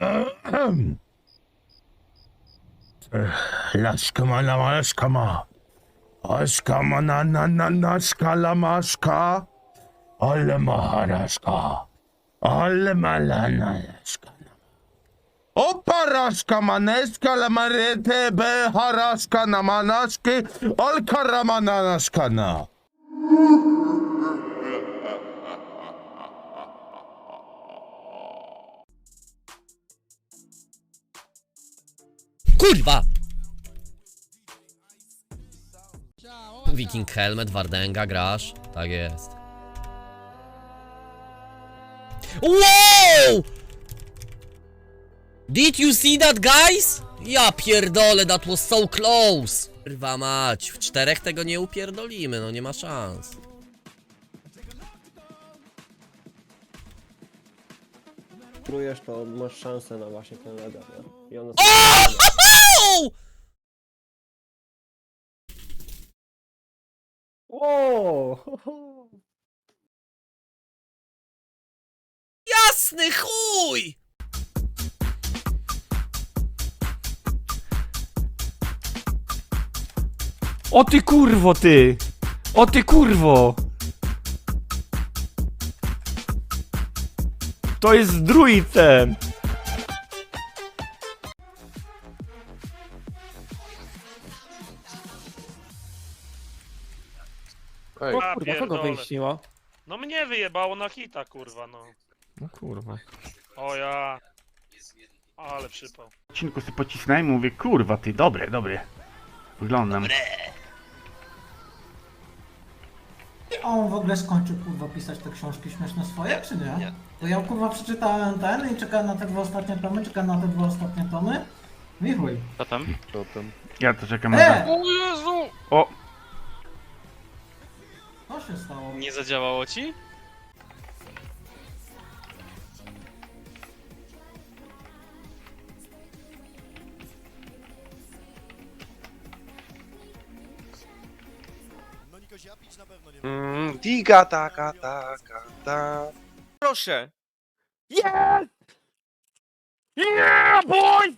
Eh, laşkama lama laşkama. Aşkama na na na naşka lama aşka. Allama haraşka. Allama la na laşka. Opa raşkama neska lama rete be haraşka na manaşki. Alkarama na. Kurwa! Viking Helmet, Wardenga, grasz? Tak jest. Wow! Did you see that, guys? Ja pierdolę, that was so close! Kurwa mać, w czterech tego nie upierdolimy, no nie ma szans. Prójesz, to masz szansę na właśnie ten level, nie? I O ty kurwo ty! O ty kurwo! To jest druid ten! O A, kurwa, kogo pierdolę. wyjaśniło? No mnie wyjebało na hita, kurwa, no. No kurwa. O ja. Ale przypał. odcinku sobie pocisnąłem i mówię, kurwa ty, dobre, dobre. Wyglądam. A on w ogóle skończył kurwa pisać te książki śmieszne swoje, czy nie? Nie. To ja kurwa przeczytałem ten i czekałem na te dwa ostatnie tomy, czekałem na te dwa ostatnie tomy. I chuj. Ja to czekam na... E! O Jezu! O, Co się stało? Nie zadziałało ci? Mm, diga taka taka ta. Proszę. Yeah, boy!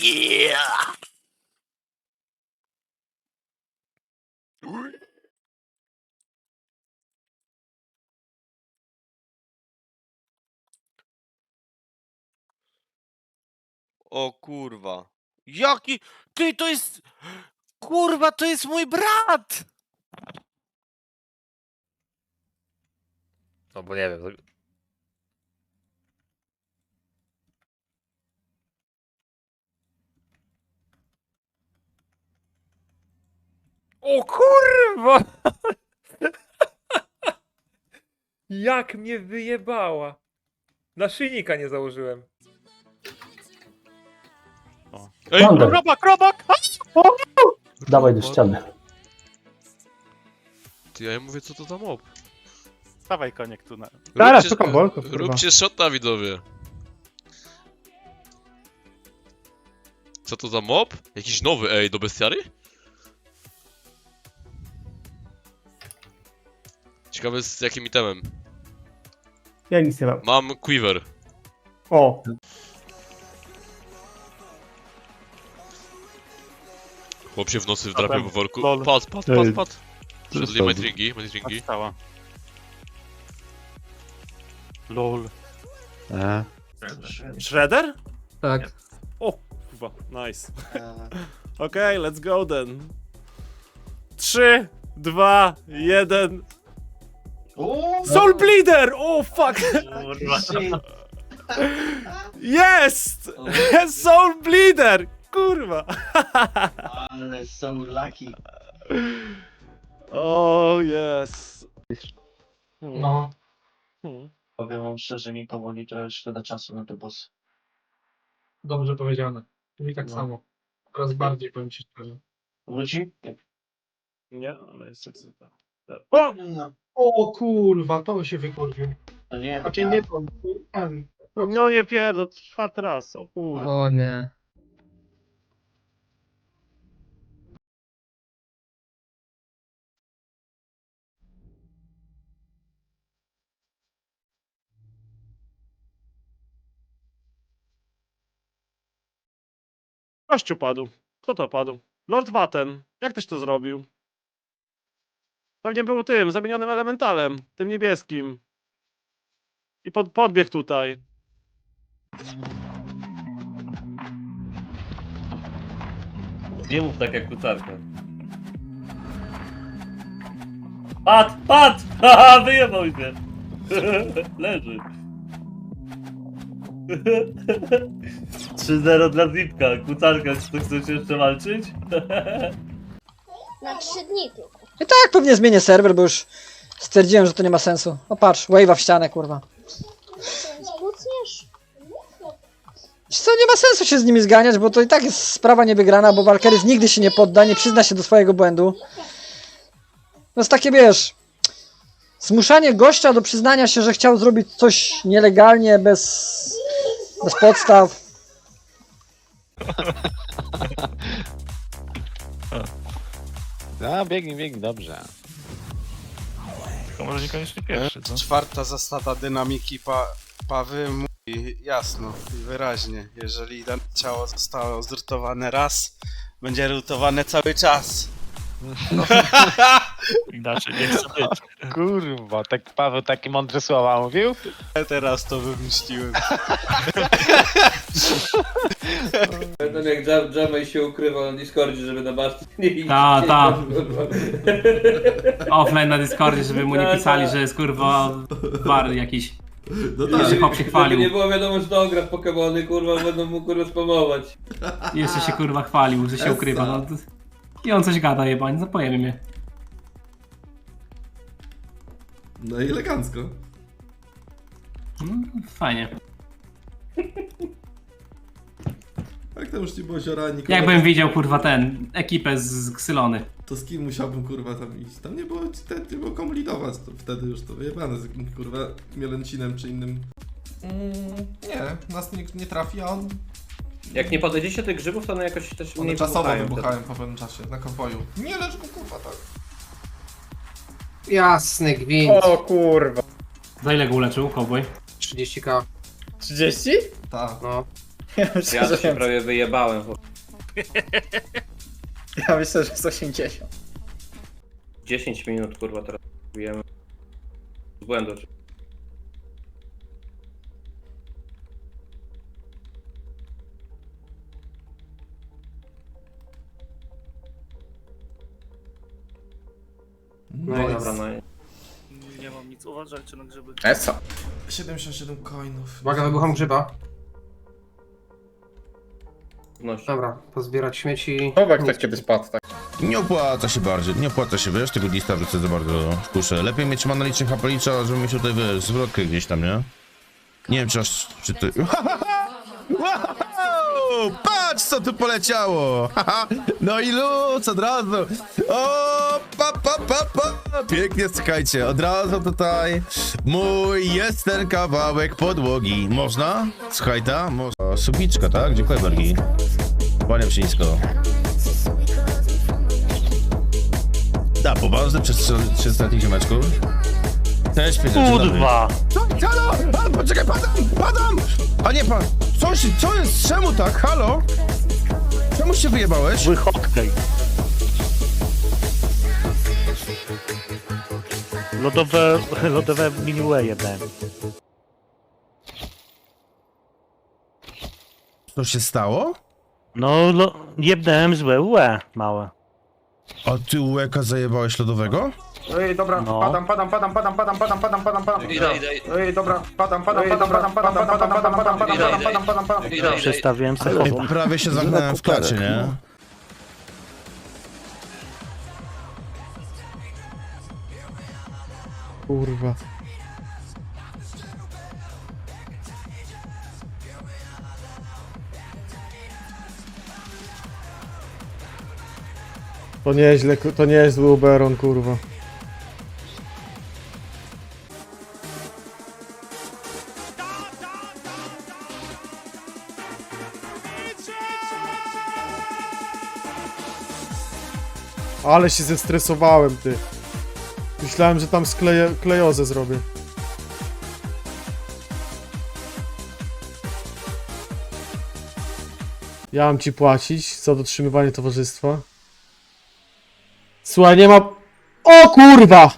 Yeah! O kurwa. Jaki? Ty to jest. Kurwa, to jest mój brat! No bo nie wiem. O kurwa! Jak mnie wyjebała! Naszyjnika nie założyłem. Ej, robak, robak! Dawaj do ściany. Ty, ja mówię, co to za mob? Stawaj koniek tu na... Zaraz, Róbcie- szukam bolków, kurwa. Róbcie shota, widowie. Co to za mob? Jakiś nowy, ej, do bestiary? Ciekawe z jakim itemem. Ja nic nie mam. Mam quiver. O! Chłop się w nocy wdrapie po worku. Lol. Pad, pad, pad, jest- pad. Szedli majtringi, majtringi. Stała. LOL. Shredder? Tak. O, kurwa, nice. Okej, let's go then. 3, 2, 1. Soul Bleeder! O, fuck! Jest! Soul Bleeder! Kurwa! Ale są lucky. O, yes. No. Hmm. Powiem wam szczerze, mi powoli to szkoda czasu na te bossy. Dobrze powiedziane. Mi tak samo. Coraz bardziej powiem ci szczerze. Wróci? Nie, ale jest ekscyta. O! O kurwa, to się wykurwił. To nie. Znaczy nie to. No nie pierdol, czwarty raz, o kurwa. O nie. Kościół padł. Kto to padł? Lord Watten. Jak ktoś to zrobił? Pewnie był tym, zamienionym elementalem, tym niebieskim. I pod, podbiegł tutaj. Nie mów tak jak kucarka. Pat, pat! Haha, wyjebał się. Leży. 3-0 dla Zipka. Kucarka, czy to chcesz jeszcze walczyć? Na trzy dni tylko. I tak pewnie zmienię serwer, bo już stwierdziłem, że to nie ma sensu. O patrz, wave'a w ścianę, kurwa. Zbucniesz? Wiesz Co, nie ma sensu się z nimi zganiać, bo to i tak jest sprawa niewygrana, bo Valkyries nigdy się nie podda, nie przyzna się do swojego błędu. To jest takie, wiesz, zmuszanie gościa do przyznania się, że chciał zrobić coś nielegalnie, bez, bez podstaw. No, biegnij, biegnij, dobrze. To może niekoniecznie pierwszy, co? Czwarta zasada dynamiki pa Pawy mówi jasno i wyraźnie. Jeżeli dane ciało zostało zrutowane raz, będzie rutowane cały czas. Inaczej nie chcę być. Kurwa, tak Paweł takie mądre słowa mówił? Ja teraz to wymyśliłem. Pamiętam jak Jam, Jamaj się ukrywał na Discordzie, żeby na baszcie nie iść. Ta, ta. Offline na Discordzie, żeby mu nie pisali, że jest kurwa war jakiś. No Jeszcze tak. hop się Żeby chwalił. nie było wiadomo, że to gra w Pokemony, kurwa, będą mu kurwa spamować. Jeszcze się kurwa chwalił, że się ukrywa. No. I on coś gada jebań, zapojemy mnie. No i elegancko. No, fajnie. Jak tam już nie było ziora nikogo, Jakbym widział kurwa ten, ekipę z Ksylony. to z kim musiałbym kurwa tam iść? Tam nie było, te, nie było komu lidować, to wtedy już to wyjebane z jakimś kurwa Mielencinem czy innym. nie, nas nie, nie trafi, a on Jak nie podejdziecie tych grzybów, to one jakoś też one mniej czasowo wybuchają po pewnym czasie, na konwoju. Nie lecz go kurwa tak. Jasny gwint. O kurwa. Za ile go uleczył, cowboy? 30k. 30? Ta. No. Ja to się prawie wyjebałem. bo Ja myślę, że jest 80. 10 minut kurwa teraz bijemy. Z błędu. No i dobra, no i... Nie mam nic, uważajcie na grzyby. Esa. 77 coinów. Uwaga, wybucham grzyba. No, Dobra, pozbierać śmieci. Chowak tak kiedyś padł, tak. Nie opłaca się bardziej, nie opłaca się, wiesz, tego lista wrzucę za bardzo kuszę. Lepiej mieć manaliczny hapelicza, żeby mieć tutaj, wiesz, zwrotkę gdzieś tam, nie? Nie wiem, czy aż, czy ty... Wow! Patrz, co tu poleciało! No i luz, od razu! O, pa, pa, pa, pa! Pięknie, słuchajcie, od razu tutaj mój jest ten kawałek podłogi. Można? Słuchaj ta? Można. Subiczka, tak? Dziękuję, Bergi. Kłaniam się nisko. Da, poważny przez 300 ziomeczków. Cześć, Piotr, dzień dobry. Kurwa! Co? Halo! A, poczekaj, padam! Padam! A nie, pan... Co, się, co jest? Czemu tak? Halo? Czemu się wyjebałeś? Zły hotkej. Lodowe, lodowe miniue jeden. Co się stało? No, lo, jebnąłem złe UE małe. A ty łeka zajebałeś lodowego? Ej, dobra, No. padam, padam, padam, padam, padam, padam, padam, padam, padam. Ej, dobra, padam, padam, padam, padam, padam, padam, padam, padam, padam, padam, padam, padam, padam. Przestawiłem Ej, celową. prawie się zamknąłem w klacie, nie? Kurwa. To nieźle, ku- to niezły Uberon, kurwa. Ale się zestresowałem, ty. Myślałem, że tam skleję, klejozę zrobię. Ja mam ci płacić za dotrzymywanie towarzystwa. Słuchaj, nie ma... O kurwa!